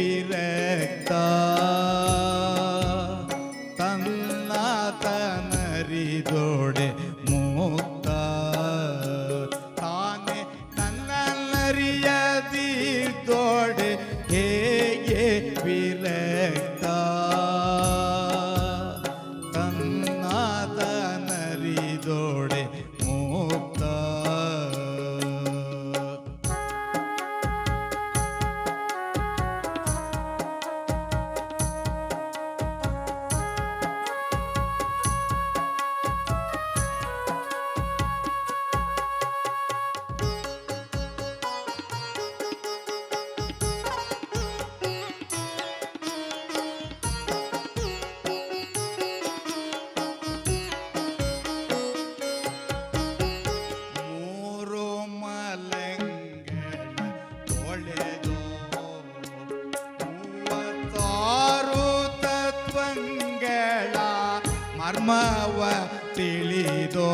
virre ನಮವ ತಿಳಿದೋ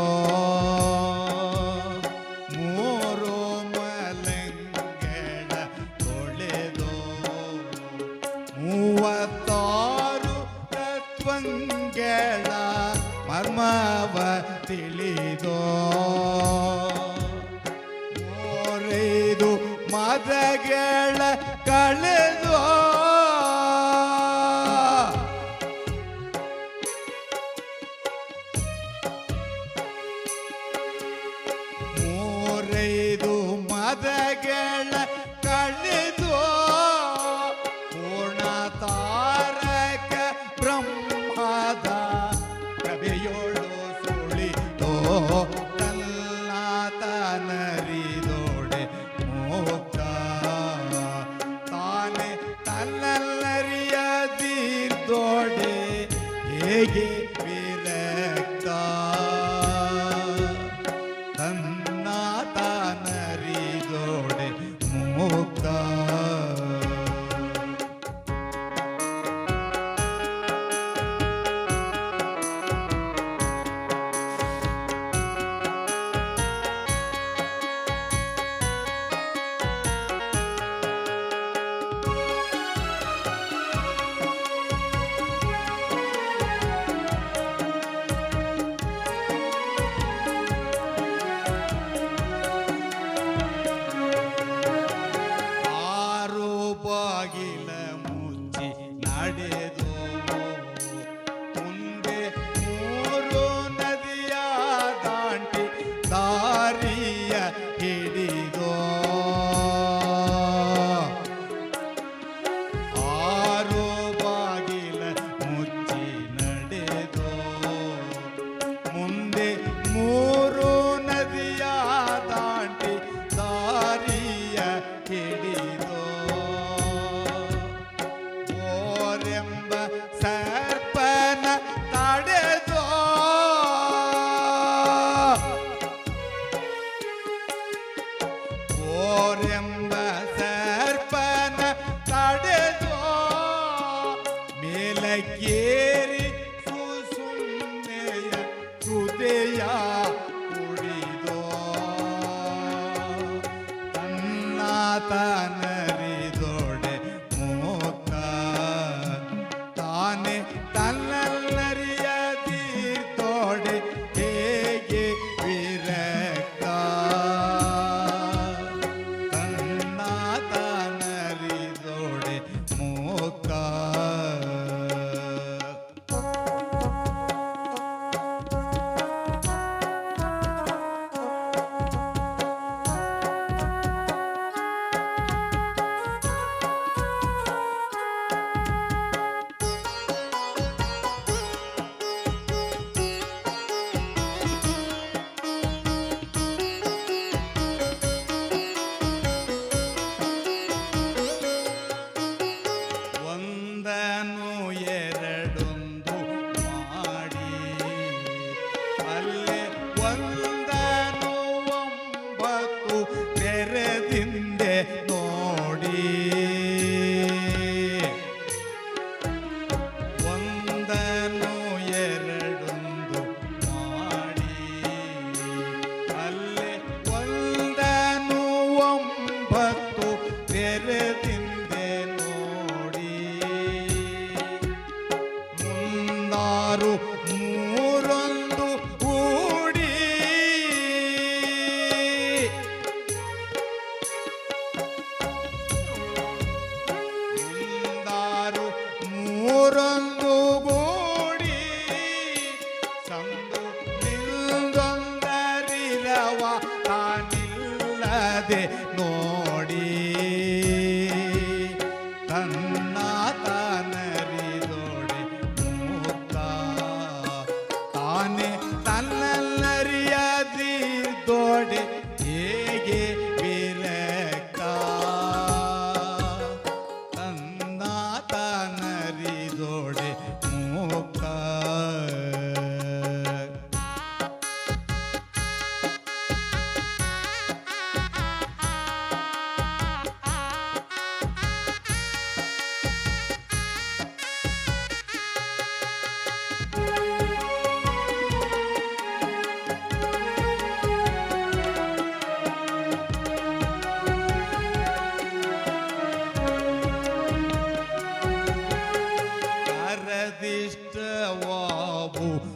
ಮೂರು ಮಲಂಗಳ ತೊಳೆದೋ ಮೂವತ್ತಾರು ತತ್ವಂಗಳ ಮರ್ಮವ ತಿಳಿದೋ ಮೋರೈದು ಮದಗಳ the girl. রে ಕುಡಿದೋ ತನ್ನ ತನ್ನ ಬಂದನು ಒಂಬತ್ತು ತೆರೆದಿಂದೆ ನೋಡಿ ಒಂದನು ಎರಡೊಂದು ಮಾಡಿ ಅಲ್ಲೇ ಒಂದನು ಒಂಬತ್ತು ತೆರೆದಿ ಮಾಡಿ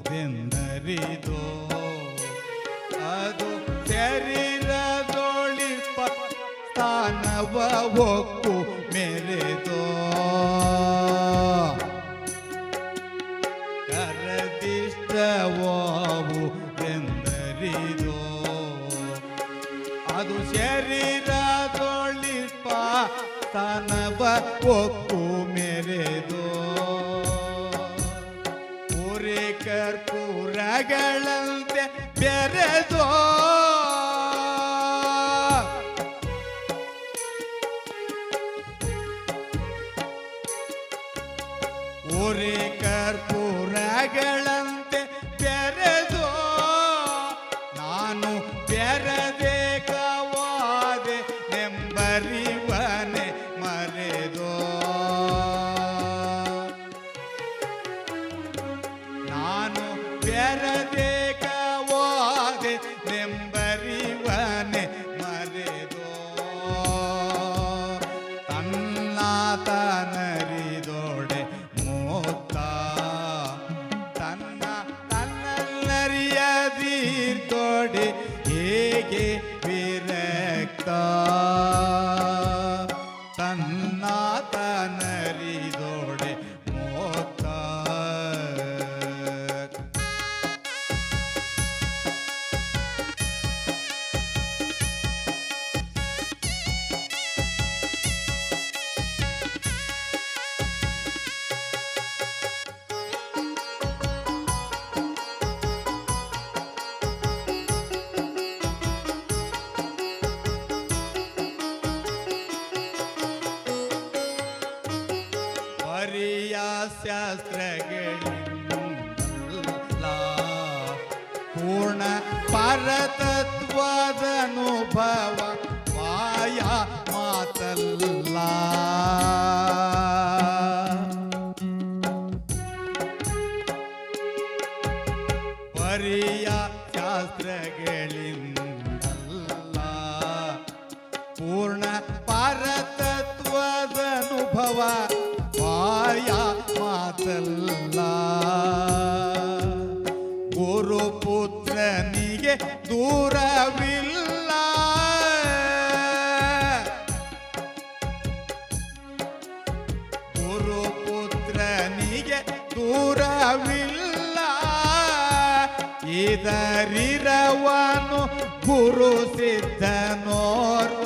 ಕರದಿಷ್ಟವಾಬುದೆಂದರಿದೋ ಅದು ಶರೀರದೊಳಿಪ ಸ್ಥಾನವ ಒಕ್ಕು ಮೆರೆದೋ? ಕರದಿಷ್ಟವಾವು ಎಂದರಿದೋ ಅದು ಶರೀರದೊಳಿಪ ತನವ ಒಕ್ಕು ಮೆರೆದೋ? ಕರ್ಪೂರಗಳಂತೆ ಬೆರೆದೋ. ಉರಿ ಕರ್ಪೂರಗಳಂತೆ ನಾನು ಬೆರದೆ ಕವಾದೆ ನೆಂಬರಿವನೆ ಮರೆದೋ ತನ್ನ ತನರಿದೋಡೆ ಮೋತ ತನ್ನ ತನ್ನರಿಯದೀರ್ದೋಡೆ ಹೇಗೆ ವಿರಕ್ತ ಶಾಸ್ತ್ರಗಳಿಲ್ಲ ಪೂರ್ಣ ಪರತತ್ವದ ಅನುಭವ ಮಾಯ ಮಾತಲ್ಲ. ಪರಿಯ ಶಾಸ್ತ್ರಗಳಿಂದಲ್ಲ ಪೂರ್ಣ ಇದರಿರವನು ಗುರು ಸಿದ್ಧನೋರ್ವನೆ